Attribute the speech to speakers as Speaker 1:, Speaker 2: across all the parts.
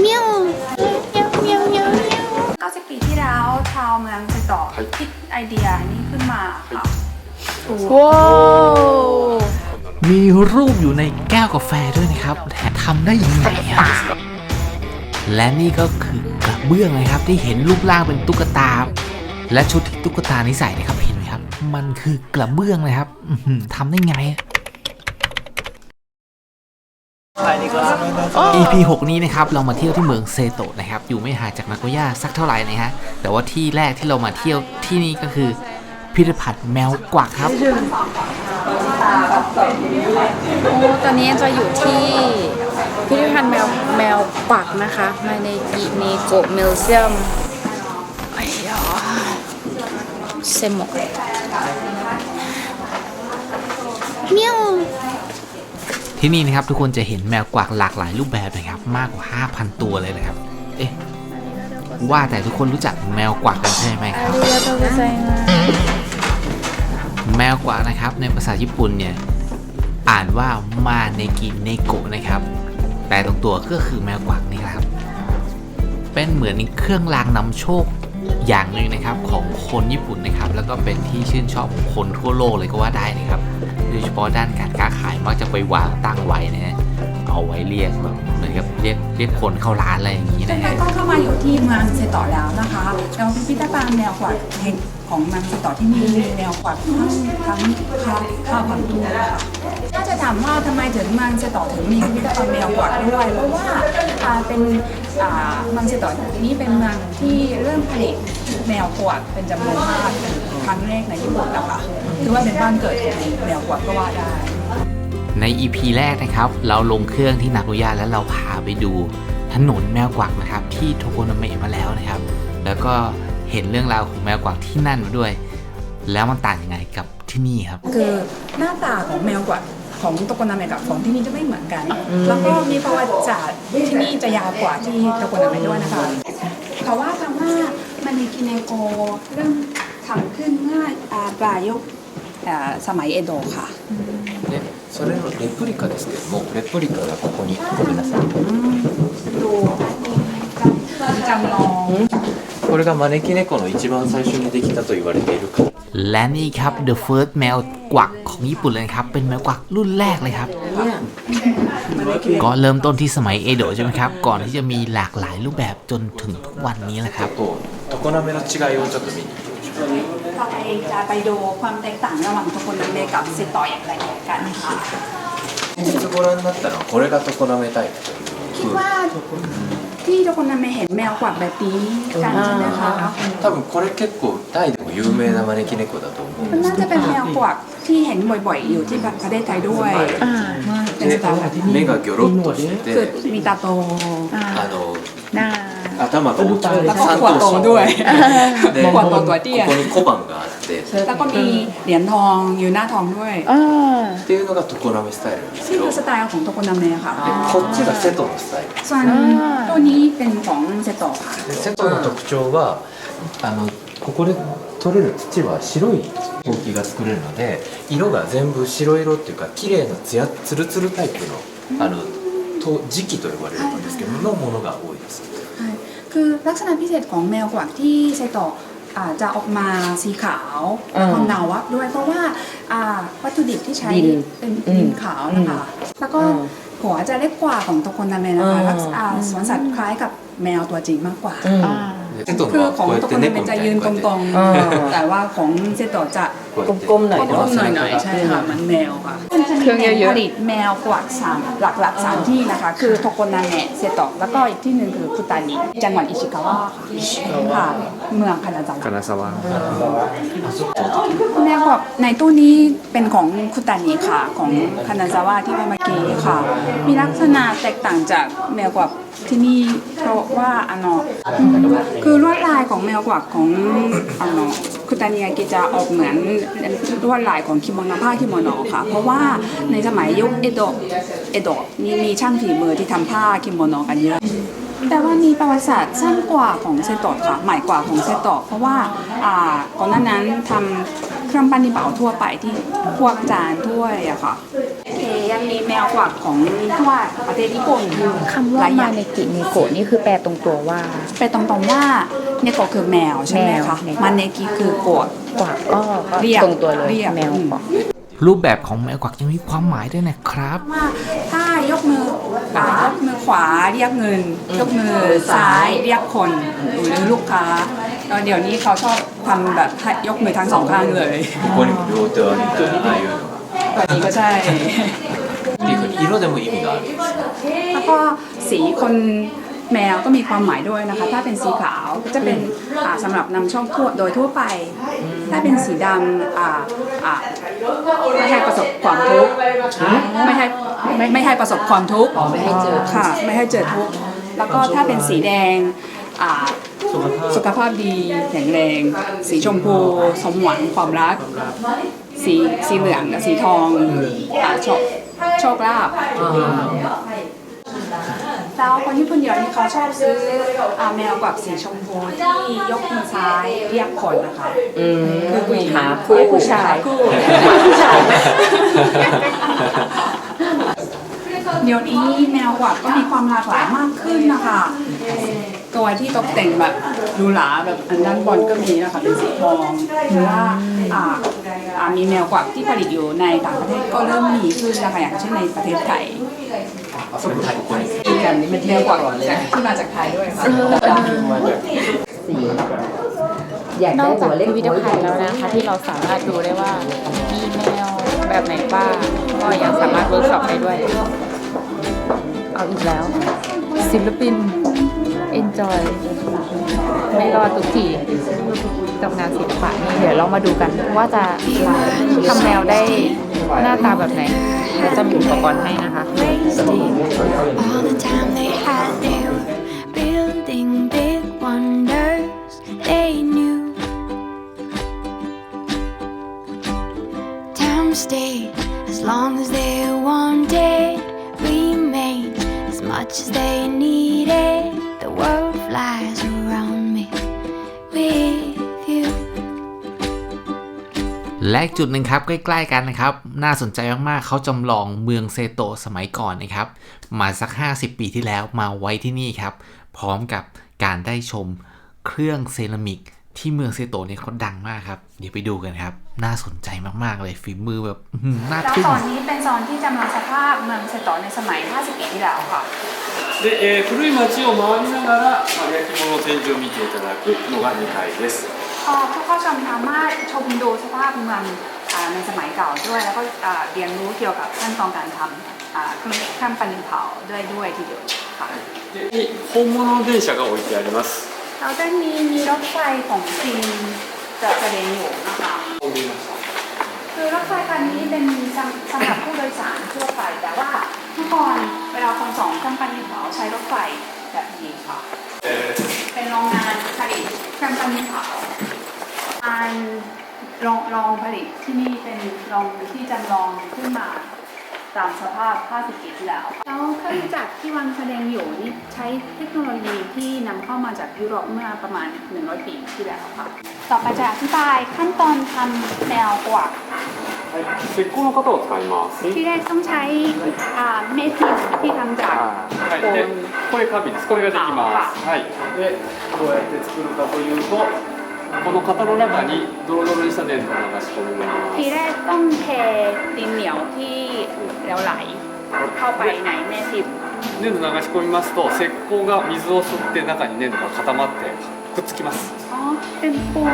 Speaker 1: เมียวเมียวเมียวเมียวเมียว
Speaker 2: 90ปีที่แล้วชาวเมืองเซโตะคิดไอเดียนี้ขึ้นมาค่ะ
Speaker 1: ว้าว
Speaker 3: มีรูปอยู่ในแก้วกาแฟด้วยนะครับแต่ทำได้ยังไงอะและนี่ก็คือกระเบื้องนะครับที่เห็นรูปร่างเป็นตุ๊กตา และชุดที่ตุ๊กตานี้ใส่นะครับเห็นไหมครับ มันคือกระเบื้องนะครับทำได้ไง EP 6 นี้นะครับเรามาเที่ยวที่เมืองเซโตะนะครับ อยู่ไม่ห่างจากนาโกย่าสักเท่าไหร่นะฮะแต่ว่าที่แรกที่เรามาเที่ยวที่นี่ก็คือพิพิธภัณฑ์แมวกวักครับ
Speaker 1: ตอนนี้จะอยู่ที่พิพิธภัณฑ์แมวแมวกวักนะคะมาในกิเนโกะมิวเซียมไอ้ยาเซโมะเมียว
Speaker 3: ที่นี่นะครับทุกคนจะเห็นแมวกวักหลากหลายรูปแบบนะครับมากกว่า 5,000 ตัวเลยนะครับ เอ๊ะว่าแต่ทุกคนรู้จักแมวกวักกันใช่ไหมครับ แมวกวักนะครับ ในภาษาญี่ปุ่นเนี่ยอ่านว่ามาเนกิเนโกะนะครับแต่ตรงตัวก็คือแมวกวักนี่ครับ เป็นเหมือนเครื่องรางนำโชคอย่างหนึ่งนะครับของคนญี่ปุ่นนะครับ แล้วก็เป็นที่ชื่นชอบของคนทั่วโลกเลยก็ว่าได้นะครับ โดยเฉพาะด้านการค้าขายมักจะไปวางตั้งไว้นะฮะเอาไว้เรียกแบบเหมือนกับเรียกเรียกคนเข้าร้านอะไรอย่างนี้
Speaker 2: นะ
Speaker 3: ฮะ
Speaker 2: ก็เข้ามาอยู่ที่เมืองเซโตแล้วนะคะแล้วพิพิธภัณฑ์แมวกวักแห่งของเมืองเซโตที่มีแมวกวักทั้งทั้งข้าวข้าวพันตัวค่ะถ้าจะถามว่าทำไมถึงเมืองเซโตถึงมีพิพิธภัณฑ์แมวกวักด้วย เพราะว่าเป็นเมืองเซโตนี้เป็นเมืองที่เริ่มผลิตแมวกวักเป็นจำนวนมาก รั้งแรกในญี่ปุ่นนะคะถือว่าเป็นบ้านเกิดของแมวกวักก็ว่าได้
Speaker 3: ใน EP แรกนะครับ เราลงเครื่องที่นาโกย่าแล้วเราพาไปดูถนนแมวกวักนะครับ ที่โทโกนาเมะมาแล้วนะครับ แล้วก็เห็นเรื่องราวของแมวกวักที่นั่นมาด้วย แล้วมันต่างยังไงกับที่นี่ครับ
Speaker 2: คือหน้าตาของแมวกวักของโตโกนาเมะกับของที่นี่จะไม่เหมือนกัน แล้วก็มีประวัติศาสตร์ที่นี่จะยาวกว่าที่โตโกนาเมะด้วยนะคะ เพราะว่าคำว่ามันในกิเนโกเริ่มทำขึ้นเมื่ออ่า ปลายยุคอ่าสมัยเอโดะค่ะ
Speaker 4: でそれのレプリカですけどもレプリカがここにごめんなさい
Speaker 2: ดูจำลอง
Speaker 4: これが招き猫の一番最初にできたと言われているか
Speaker 3: และนี่ครับ The First แมวกวักของญี่ปุ่นเลยนะครับ เป็นแมวกวักรุ่นแรกเลยครับ ก็เริ่มต้นที่สมัยเอโดะใช่ไหมครับ ก่อนที่จะมีหลากหลายรูปแบบจนถึงทุกวันนี้แหละครับ
Speaker 4: と常滑の違いをちょっと見に行きましょう
Speaker 2: ต่อไปจะไปดูความแตกต่างระหว่างโตโกนาเมะกับเซโตะอย่างไรกันค่ะ
Speaker 4: 先日ご覧になったのはこれが常滑タイプという
Speaker 2: คิดว่าที่โตโกนาเมะเห็นแมวกวักแบบนี้กันใช่ไหมคะ
Speaker 4: 多分これ結構タイでも有名な招き猫だと思うん
Speaker 2: มัน
Speaker 4: です
Speaker 2: น่าจะเป็นแมวกวักที่เห็นบ่อยๆ อยู่ที่ประเทศไทยด้วย
Speaker 1: อ่า
Speaker 2: เป็นสไตล์แบบนี้
Speaker 4: 目がギョロッとして
Speaker 2: คือ
Speaker 4: て
Speaker 2: มีตาโต
Speaker 1: อ่า
Speaker 4: あの
Speaker 1: หน้า
Speaker 4: 頭が大きく
Speaker 2: แล้วก็
Speaker 4: 三
Speaker 2: ขวด
Speaker 4: 頭
Speaker 2: โต
Speaker 4: 身
Speaker 2: ด้วย
Speaker 4: で
Speaker 2: ข
Speaker 4: こ
Speaker 2: วดโตตัวเตี้ย
Speaker 4: こに小判があって
Speaker 2: แล้วก็มีเหรียญทองอยู่หน้าทองด้วย
Speaker 1: อ่า
Speaker 4: っていうのが常滑スタイルなんですけ
Speaker 2: นี่
Speaker 4: ど
Speaker 2: คือสไตล์ของโตโกนาเมะค่ะ
Speaker 4: こっちがセトのスタイル
Speaker 2: ส่วนตัวนี้เป็นของเซโตะค่ะ
Speaker 4: でセトの特徴はあのここで取れる土は白い陶器が作れるので色が全部白色っていうか綺麗なツヤツルツルタイプのあのと磁器と呼ばれるんですけどのものが多いです
Speaker 2: ใช่ คือลักษณะพิเศษของแมวกวักที่ไซโตะอ่าจะออกมาสีขาวความหนาวด้วยเพราะว่าวัตถุดิบที่ใช้เป็นดินขาวนะคะแล้วก็หัวจะเล็กกว่าของตักคนนาเมนนะคะลักษณะสัตว์คล้ายกับแมวตัวจริงมากกว่าคือของตัก
Speaker 4: ค
Speaker 2: นนาเม
Speaker 4: น
Speaker 2: จะยืนตรงๆแต่ว่าของเซตตะจะ
Speaker 5: กลมๆหน่อย
Speaker 2: กลมๆหน่อยๆใช่ค่ะเหมันแมวค่ะเครื่องเยอะๆผลิตแมวกวักสามหลักๆสามที่นะคะ คือโตโกนาเมะเซโตะแล้วก็อีกที่หนึ่งคือคุตานิจังหวัดอิชิกาวะค่ะเมืองคานาซาวะ
Speaker 6: คานาซาวะ
Speaker 2: แมวกวักในตู้นี้เป็นของคุตานิค่ะของคานาซาวะที่ว่าเมื่อกี้ค่ะ มีลักษณะแตกต่างจากแมวกวักที่นี่เพราะว่าอันเนาะอืมคือลวดลายของแมวกวักของอันเนาะคุตานิยากิจะออกเหมือนลวดลายของคิโมโนผ้าคิโมโนค่ะ เพราะว่าในสมัยยุคเอโดะเอโดะมีมีช่างฝีมือที่ทำผ้าคิโมโนกันเยอะแต่ว่ามีประวัติศาสตร์สั้นกว่าของเซโตะค่ะใหม่กว่าของเซโตะเพราะว่าอ่าก่อนหน้านั้นทำเครื่องปั้นดินเผาทั่วไปที่พวกจานถ้วยอะค่ะเคยานมีแมวกวักของทั่วประเทศญี่ปุ่น
Speaker 1: คำว่า
Speaker 2: หลยอ
Speaker 1: มา
Speaker 2: ย่ง
Speaker 1: ในกินิโกะนี่คือแปลตรงตัวว่า
Speaker 2: ไปตรงๆว่า เนโกะคือแมวใช่ไหมคะมันเนกิคือกด
Speaker 1: กวักก็
Speaker 2: เรียก
Speaker 1: ตรงตัวเลย
Speaker 2: รียก
Speaker 1: แมว
Speaker 3: รูปแบบของแมวกวักยังมีความหมายด้วยนะครับ
Speaker 2: ว่าถ้ายกมือขวายกมือขวาเรียกเงิน ยกมือซ้ายเรียกคนหรือลูกค้าตอนเดี๋ยวนี้เขาชอบทำแบบให้ยกมือทั้งสองข้างเลย
Speaker 4: 보니까 묘대왕이나 아이유
Speaker 2: ตอนนี้ก็ใช่
Speaker 4: 근데 그
Speaker 2: แล้วก็สีคน แมวก็มีความหมายด้วยนะคะ ถ้าเป็นสีขาวก็จะเป็นอ่าสำหรับนำโชคทั่วโดยทั่วไป ถ้าเป็นสีดำอ่าอ่าไม่ให้ประสบความทุกข์ไม่ให้ไม่ไม่ให้ประสบความทุกข์ไม่ให้เจอ ค่ะ ไม่ให้เจอทุกข์แล้วก็ถ้าเป็นสีแดงอ่าสุขภาพดีแข็งแรง สีชมพูสมหวังความรัก สีสีเหลืองกับสีทองอ่าโชคโชคลาภ แล้วคนญี่ปุ่นเดี๋ยวนี่เขาชอบซื้ออแมวกับสีชมพูที่ยกมือซ้ายเรียกคนนะคะคือผู้หญิง
Speaker 5: คู่
Speaker 2: ผู้ชายผู้ชาย เดี๋ยวนี้แมวกวัดก็มีความหลากหลายมากขึ้นนะคะ ตัวที่ตกแต่งแบบดูหราแบบอันด้านบนก็มีนะคะเป็นสีทองหรือว่าอ่าอามีแมวกวักที่ผลิตอยู่ในต่างประเทศก็เริ่มมีขึ้นนะคะอย่างเช่นในประเทศไทย
Speaker 4: สมุนไพ
Speaker 5: ร กันนี่มันเที่ยว
Speaker 2: วก
Speaker 5: ก่อนเลยนะ
Speaker 2: ที่มาจากไทยด้วยค่ะ
Speaker 5: สีอยาก
Speaker 1: น
Speaker 5: ได้
Speaker 1: อกจาก
Speaker 5: หัวเล็ก
Speaker 1: พิพิธภัณฑ์แล้วนะคะที่เราสามารถดูได้ว่ามีแมวแบบไหนบ้างก็ยังสามารถเวิร์กช็อปได้ด้วย เอาอีกแล้ว ศิลปิน enjoy ไม่รอดทุกทีกับงานศิลปะนี่เดี๋ยวเรามาดูกันว่าจะทำแมวได้หน้าตาแบบไหน เดี๋ยวจะมีอุปกรณ์ให้นะคะ
Speaker 6: All the time they had, they were building big wonders they knew. Time stayed as long as they wanted, remained as much as they needed. The world flies
Speaker 3: และอีกจุดหนึ่งครับใกล้ๆกันนะครับ น่าสนใจมากๆเขาจำลองเมืองเซโตะสมัยก่อนนะครับ มาสัก 50 ปีที่แล้วมาไว้ที่นี่ครับ พร้อมกับการได้ชมเครื่องเซรามิก ที่เมืองเซโตะเนี่ยเขาดังมากครับ เดี๋ยวไปดูกันครับ น่าสนใจมากๆเลยฝีมือแบบอื้อหือน่า
Speaker 2: แล้ว
Speaker 3: ทึ่ง
Speaker 2: ตอนนี้เป็นโซนที่จำลองสภาพเมืองเซโตะในสมัย 50 ปีที่แล้วค่ะ
Speaker 7: で、えー古い町を回りながら、まあ、焼き物の展示を見ていただくのが2階です。
Speaker 2: พอผู้เข้าชมสามารถชมดูสภาพเมืองอ่าในสมัยเก่าด้วย แล้วก็อ่าเรียนรู้เกี่ยวกับขั้นตอนการทำอ่าเครื่องเครื่องปั้นดินเผาด้วยด้วยทีเดียวค่ะ
Speaker 7: でに本物の電車が置いてあります。
Speaker 2: แล้วด้านนี้มีรถไฟของจีนจะแสดงอยู่นะคะ คือรถไฟคันนี้เป็นสำสำหรับผู้โดยสารทั่วไป แต่ว่าเมื่อก่อนเวลาคนสองเครื่องปั้นดินเผาใช้รถไฟแบบนี้ค่ะ เป็นโรงงานผลิตเครื่องปั้นดินเผา การโรงโรงผลิตที่นี่เป็นโรงที่จำลองขึ้นมาตามสภาพ 50 ปีที่แล้ว แล้วเครื่องจักรที่วางแสดงอยู่นี่ใช้เทคโนโลยีที่นำเข้ามาจากยุโรปเมื่อประมาณ 100 ปีที่แล้วค่ะ ต่อไปจะอธิบายขั้นตอนทำแนวกวัก
Speaker 7: はい、石膏の型を使います。
Speaker 2: ที่แรกต้องใช้อ่าเม็ดพิมพ์ที่ทำจาก
Speaker 7: はい、で、これカビです。これができます。はい。で、どうやって作るかというと、 この型の中にドロドロにした粘土を流し込みま
Speaker 2: ที
Speaker 7: す。
Speaker 2: แรกต้องเทดินเหนียวที่เหลวไหลเข้าไปในแม่พิมพ์
Speaker 7: 粘土流し込みますと、石膏が水を吸って中に粘土が固まってくっつきます。
Speaker 2: อ๋อ เป็นปูน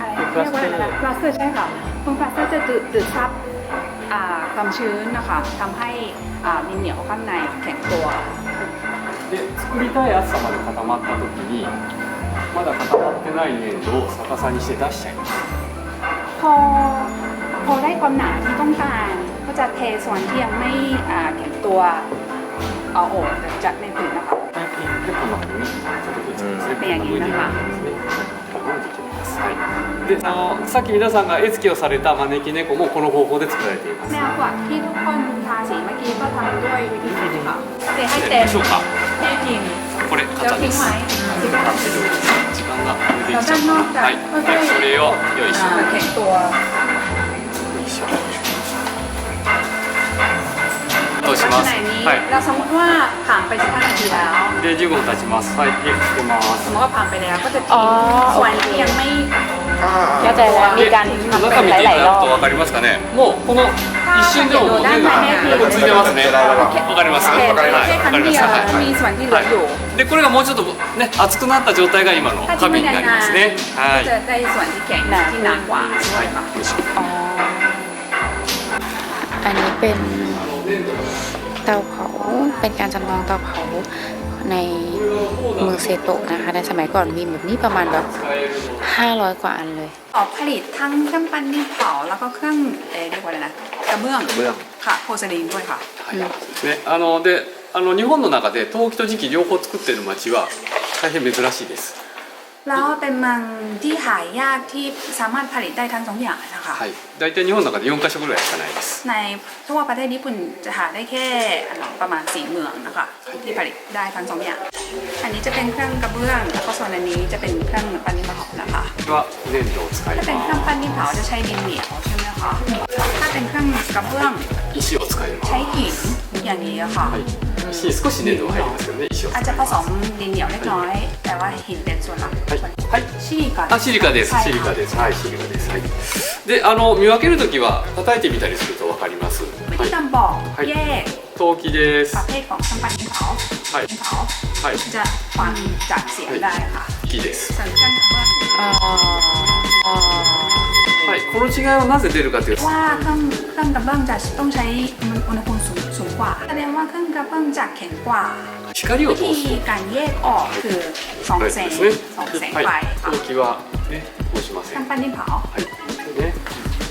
Speaker 2: อะไรเรียกว่าอะไรนะพลาสเตอร์ใช่ค่ะปูนพลาสเตอร์จะดูดดูดซับอ่าความชื้นนะคะทำให้อ่าดินเหนียวข้างในแข็งตัว
Speaker 7: で、作りたい厚さまで固まった時に、 まだ固まってない粘土を逆さにして出しちゃいます。
Speaker 2: พอพอได้ความหนาที่ต้องการก็จะเทส่วนที่ยังไม่อ่าแข็งตัวเอาออกจากในผืนนะคะ
Speaker 7: で、こんな風にちょっとくっつくんですね。
Speaker 2: うん
Speaker 7: こんな風にですね。ここまでできます。はい。で、あのさっき皆さんが絵付けをされた招き猫もこの方法で作られています。
Speaker 2: แนวกวักที่ทุกคนทาสีเมื่อกี้ก็ทำด้วยวิธีนี้ค่ะเทให้
Speaker 7: や
Speaker 2: เต็
Speaker 7: り
Speaker 2: ม
Speaker 7: ましょうか。
Speaker 2: แม่พิมพ์
Speaker 7: これ
Speaker 2: แล้ว
Speaker 7: 型
Speaker 2: ทิ้
Speaker 7: で
Speaker 2: ง
Speaker 7: す。
Speaker 2: ไว้ที่บ้าน
Speaker 7: 時間が できちゃ
Speaker 2: った。
Speaker 7: はい、はい、それを用意して。しょ とします
Speaker 2: ลักษณะนี้
Speaker 7: はい
Speaker 2: เราสมมติว่าผ่านไป15นาทีแล้ว
Speaker 7: で15分経ちますはいでつけます
Speaker 2: สมมติว่าผ่านไปแล้วก็จะ
Speaker 1: อ๋อ
Speaker 2: ทิ้งส่วนที่ยังไม่
Speaker 1: เข้าใจแล้วมีการทำ
Speaker 7: 中
Speaker 1: เป็น
Speaker 7: 見てい
Speaker 1: หลาย
Speaker 7: た
Speaker 1: ๆร
Speaker 7: だ
Speaker 1: อบ
Speaker 7: くと分かりますかねもうこの一瞬でももう目がついてますねわかります
Speaker 2: เห็น
Speaker 7: はい
Speaker 2: แค่ครั้
Speaker 7: わ
Speaker 2: ง
Speaker 7: かり
Speaker 2: เดี
Speaker 7: ま
Speaker 2: ยว
Speaker 7: したはい
Speaker 2: มีส่วนที่เหลืออยู่
Speaker 7: でこれがもうちょっとね熱くなった状態が今の
Speaker 2: ถ้า
Speaker 7: 花
Speaker 2: ทิ้ง
Speaker 7: 瓶
Speaker 2: ไม่
Speaker 7: になり
Speaker 2: นา
Speaker 7: ま
Speaker 2: น
Speaker 7: すねは
Speaker 2: ๆ
Speaker 7: い
Speaker 2: ก็จะได้ส่วนที่แข็งที่หนากว่าใช่ไหมคะ
Speaker 1: อ๋อ อันนี้เป็น เตาเผา เป็นการจำลองเตาเผาในเมืองเซโตะนะคะ ในสมัยก่อนมีแบบนี้ประมาณแบบ 500 กว่าอันเลย
Speaker 2: ออกผลิตทั้งเครื่องปั้นดินเผาแล้วก็เครื่องเออเรียกว่าอะไรนะกระเบื้อง
Speaker 4: เบื้อง
Speaker 2: ค่ะโพสลีนด้วยค่ะ
Speaker 7: ねあのであの日本の中で陶器と磁器両方作ってる町は大変珍しいです
Speaker 2: แล้วเป็นเมืองที่หายากที่สามารถผลิตได้ทั้งสองอย่างนะคะ
Speaker 7: はい大体日本の中で4カ所ぐらいしかないです
Speaker 2: ในทั่วประเทศญี่ปุ่นจะหาได้แค่อันประมาณสี่เมืองนะคะที่ผลิตได้ทั้งสองอย่าง อันนี้จะเป็นเครื่องกระเบื้องแล้วก็ส่วนอันนี้จะเป็นเครื่องปั้นดินเผานะคะ
Speaker 7: は粘土を使い
Speaker 2: ถ้าเป็นเครื่อง
Speaker 7: ま
Speaker 2: ปั้นดินเผาจะใช้ดินเหนียวใช่ไหมคะถ้าเป็นเครื่องกระเบื้อง
Speaker 7: す 石を使います
Speaker 2: ใช้หินอย่างนี้อะค่ะ
Speaker 7: はい石に少し粘土が入りますけどね石を
Speaker 2: อาจจะผสมดินเหนียวเล็กน้อย แต่ว่าหินเป็นส่วนหลัก
Speaker 7: はいはい
Speaker 2: ชิลิกา
Speaker 7: あシリカです
Speaker 2: はい
Speaker 7: シリカですはいシリカですはいであの見分けるときは叩いてみたりすると分かります
Speaker 2: วิ
Speaker 7: は
Speaker 2: ธี
Speaker 7: い
Speaker 2: การบอก
Speaker 7: はい
Speaker 2: แยก
Speaker 7: 陶器です
Speaker 2: ประเภทของเครื่องปั้นดินเผา
Speaker 7: はい
Speaker 2: ดินเผา
Speaker 7: はい
Speaker 2: จะฟังจากเสียงได้ค่ะ
Speaker 7: 木です
Speaker 2: ส่วนเครื่องกระเบื้อง
Speaker 1: อ๋ออ๋อ
Speaker 7: はいこの違いはなぜ出るかというと
Speaker 2: ว่าเครื่องเครื่องกระเบื้องจะต้องใช้อุณหภูมิสูงสูงกว่าแสดงว่าเครื่องกระเบื้องจะแข็งกว่า
Speaker 7: 光を
Speaker 2: วิ
Speaker 7: 通
Speaker 2: ธี
Speaker 7: す
Speaker 2: การแยกออกคือสอง
Speaker 7: タイ
Speaker 2: แส
Speaker 7: プ
Speaker 2: ง
Speaker 7: ですね
Speaker 2: สองแสง
Speaker 7: は
Speaker 2: ไฟ
Speaker 7: い
Speaker 2: ค่ะ
Speaker 7: 陶器はね通しま
Speaker 2: เค
Speaker 7: せ
Speaker 2: รื่อน งปั้นดินเผา
Speaker 7: はいね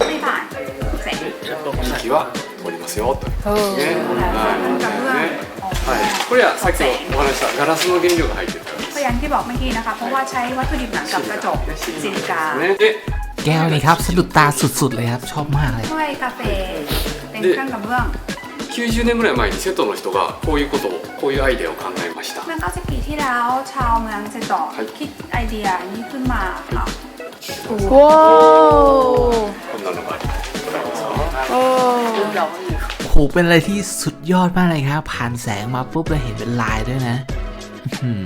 Speaker 2: ไม่ผ่านแสง
Speaker 7: 磁器は通りますよと
Speaker 1: เออ
Speaker 7: ね
Speaker 2: กระเบื้อง
Speaker 7: はいねはいこれはさっきお話ししたガラスの原料が入ってるからです
Speaker 2: ก็อย่างที่บอกเมื่อกี้นะคะ เพราะว่าใช้วัตถุดิบเหมือนกับกระจกซิลิกา
Speaker 7: ねで
Speaker 3: แก้วนี้ครับสะดุดตาสุดๆเลยครับ ชอบมากเลย
Speaker 2: ถ้วยกาแฟเป็นเครื่องกระเบื้อง
Speaker 7: 90年ぐらい前に瀬戸の人がこういうことをこういうアイデアを考えました
Speaker 2: เมื่อ90ปีที่แล้วชาวเมืองเซโตะ
Speaker 7: はい
Speaker 2: คิดไอเดียนี้ขึ้นมาค่ะ
Speaker 1: ว้าว
Speaker 7: こんなのがあります
Speaker 1: โอ้
Speaker 3: โอ้โห เป็นอะไรที่สุดยอดมากเลยครับ ผ่านแสงมาปุ๊บเราเห็นเป็นลายด้วยนะอื้อหือ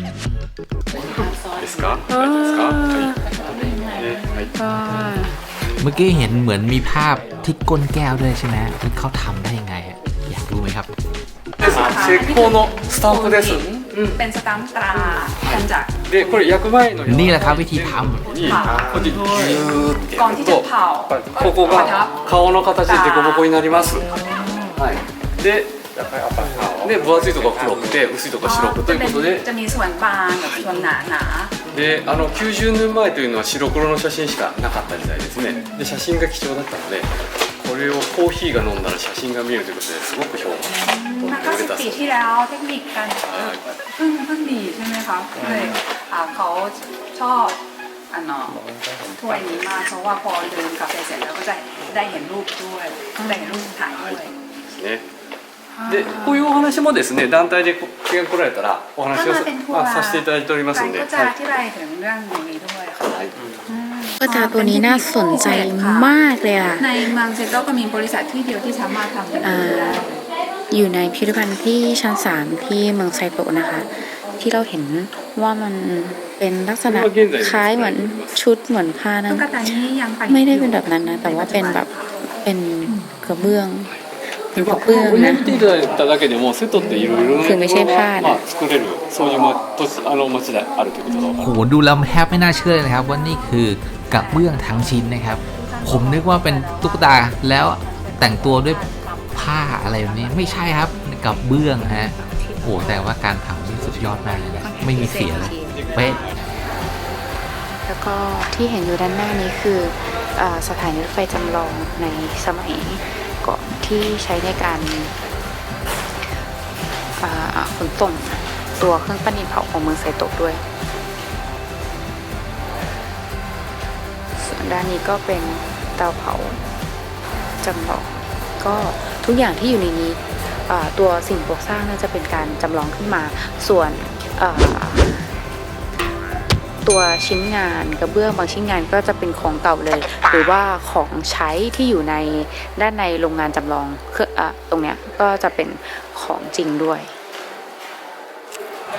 Speaker 7: ですかですかはいねはい
Speaker 1: ก็
Speaker 3: เมื่อกี้เห็นเหมือนมีภาพที่ก้นแก้วด้วยใช่ไหมที่เขาทำได้ยังไงอะอยากรู้ไหมครับ
Speaker 7: です石膏のスタンプです
Speaker 2: เป็นสแตัมป์ตรากันจาก
Speaker 7: でこれ焼く前の
Speaker 3: นี่แหละครับวิธีทำ
Speaker 7: にこうやってギューってや
Speaker 2: ก่อน
Speaker 7: る
Speaker 2: ที่จะ
Speaker 7: と
Speaker 2: เผา
Speaker 7: ここ
Speaker 2: ประทั
Speaker 7: が
Speaker 2: บ
Speaker 7: 顔の形でデコボコになりますはいで で分厚いとこ黒くて薄いとこ白くということで
Speaker 2: จะมีส่วนบางกับส่วนหนาหนา
Speaker 7: であの90年前というのは白黒の写真しかなかった時代ですねで写真が貴重だったのでこれをコーヒーが飲んだら写真が見えるということですごく評判
Speaker 2: ๆมา90ปีที่แล้วเทคนิคการเพิ่งเพิ่งดีใช่ไหมคะเลยอ่าเขาชอบอันเนาะถ้วยนี้มากเพราะว่าพอดื่มกาแฟเสร็จแล้วก็จะได้เห็นรูปด้วยได้เห็นรูปถ่ายด้วย
Speaker 7: でこういうお話もですね団体で気が来られたらお話をさせていただいておりますので。
Speaker 2: ก็จะ
Speaker 1: ตัวนี้น่าสนใจมากเลยอะ
Speaker 2: ในมังเซโตก็มีบริษัทที่เดียวที่สามารถทำได้
Speaker 1: อยู่ในพิพิธภัณฑ์ที่ชั้นสามที่เมืองไซโตนะคะ ที่เราเห็นว่ามันเป็นลักษณะคล้ายเหมือนชุดเหมือนผ้านั้นไม่ได้เป็นแบบนั้นนะแต่ว่าเป็นแบบเป็นกระเบื้อง เป็นกระเบื้อง
Speaker 7: これ見
Speaker 1: นะ
Speaker 7: ていただいただけでもセットっていろいろな
Speaker 1: คือไม่ใช่ผ้านะ
Speaker 7: まあ、作れるそういう、ま、土地あの町であるということが分か
Speaker 3: โห
Speaker 7: る
Speaker 3: ดูแล้วแทบไม่น่าเชื่อเลยนะครับ ว่านี่คือกระเบื้องทั้งชิ้นนะครับ ผมนึกว่าเป็นตุ๊กตาแล้วแต่งตัวด้วยผ้าอะไรแบบนี้ไม่ใช่ครับกระเบื้องฮะโอ้แต่ว่าการทำนี่สุดยอดมากเลยนะไม่มีเสียเลยเป๊ะ
Speaker 1: แล้วก็ที่เห็นอยู่ด้านหน้านี้คืออาสถานีรถไฟจำลองในสมัยก่อน ที่ใช้ในการขนส่งตัวเครื่องปั้นดินเผาของเมืองไซโตะด้วย ส่วนด้านนี้ก็เป็นเตาเผาจำลอง ก็ทุกอย่างที่อยู่ในนี้ตัวสิ่งปลูกสร้างน่าจะเป็นการจำลองขึ้นมา ส่วน ตัวชิ้นงานกระเบื้องบางชิ้นงานก็จะเป็นของเก่าเลย หรือว่าของใช้ที่อยู่ในด้านในโรงงานจำลองเครื่องอะตรงเนี้ยก็จะเป็นของจริงด้วย